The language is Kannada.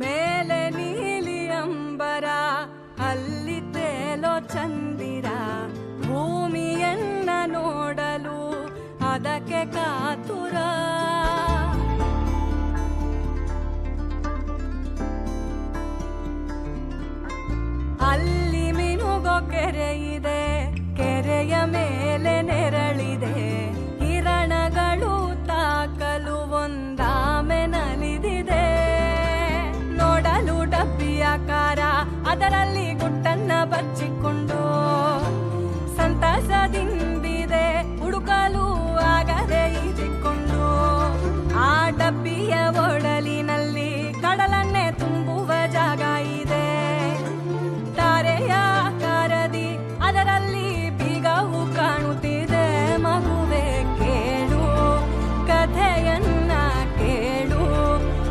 ಮೇಲೆ ನೀಲಿ ಅಂಬರ, ಅಲ್ಲಿ ತೇಲೋ ಚಂದಿರ. ಭೂಮಿಯನ್ನ ನೋಡಲು ಅದಕ್ಕೆ ಕಾತುರ. ಅಲ್ಲಿ ಮಿನುಗೋ ಇದೆ, ಕೆರೆಯ ಮೇಲೆ ಮಾಡಿಕೊಂಡು ಸಂತಸದಿಂದಿದೆ ಹುಡುಕಲು ಆಗದೆ ಇದ್ಕೊಂಡು ಆ ಡಬ್ಬಿಯ